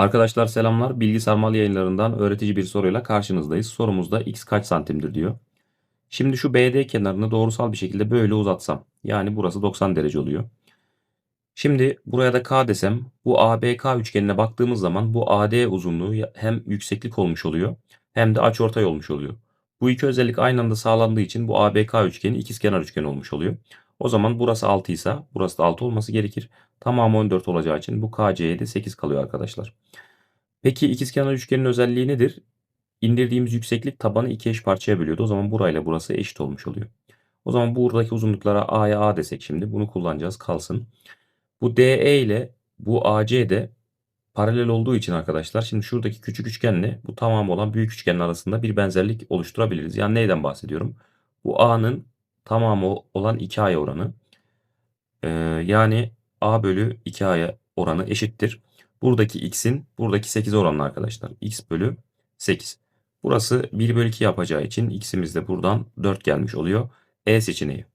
Arkadaşlar selamlar. Bilgi Sarmal yayınlarından öğretici bir soruyla karşınızdayız. Sorumuzda x kaç santimdir diyor. Şimdi şu BD kenarını doğrusal bir şekilde böyle uzatsam. Yani burası 90 derece oluyor. Şimdi buraya da K desem bu ABK üçgenine baktığımız zaman bu AD uzunluğu hem yükseklik olmuş oluyor hem de açıortay olmuş oluyor. Bu iki özellik aynı anda sağlandığı için bu ABK üçgeni ikizkenar üçgen olmuş oluyor. O zaman burası 6 ise burası da 6 olması gerekir. Tamamı 14 olacağı için bu KC'ye de 8 kalıyor arkadaşlar. Peki ikizkenar üçgenin özelliği nedir? İndirdiğimiz yükseklik tabanı iki eş parçaya bölüyordu. O zaman burayla burası eşit olmuş oluyor. O zaman buradaki uzunluklara A'ya A desek şimdi bunu kullanacağız kalsın. Bu DE ile bu AC de paralel olduğu için arkadaşlar şimdi şuradaki küçük üçgenle bu tamamı olan büyük üçgenin arasında bir benzerlik oluşturabiliriz. Yani neyden bahsediyorum? Bu A'nın tamamı olan 2A'ya oranı. Ee, yani A bölü 2A'ya oranı eşittir. Buradaki x'in buradaki 8 oranlı arkadaşlar. x bölü 8. Burası 1 bölü 2 yapacağı için x'imiz de buradan 4 gelmiş oluyor. E seçeneği.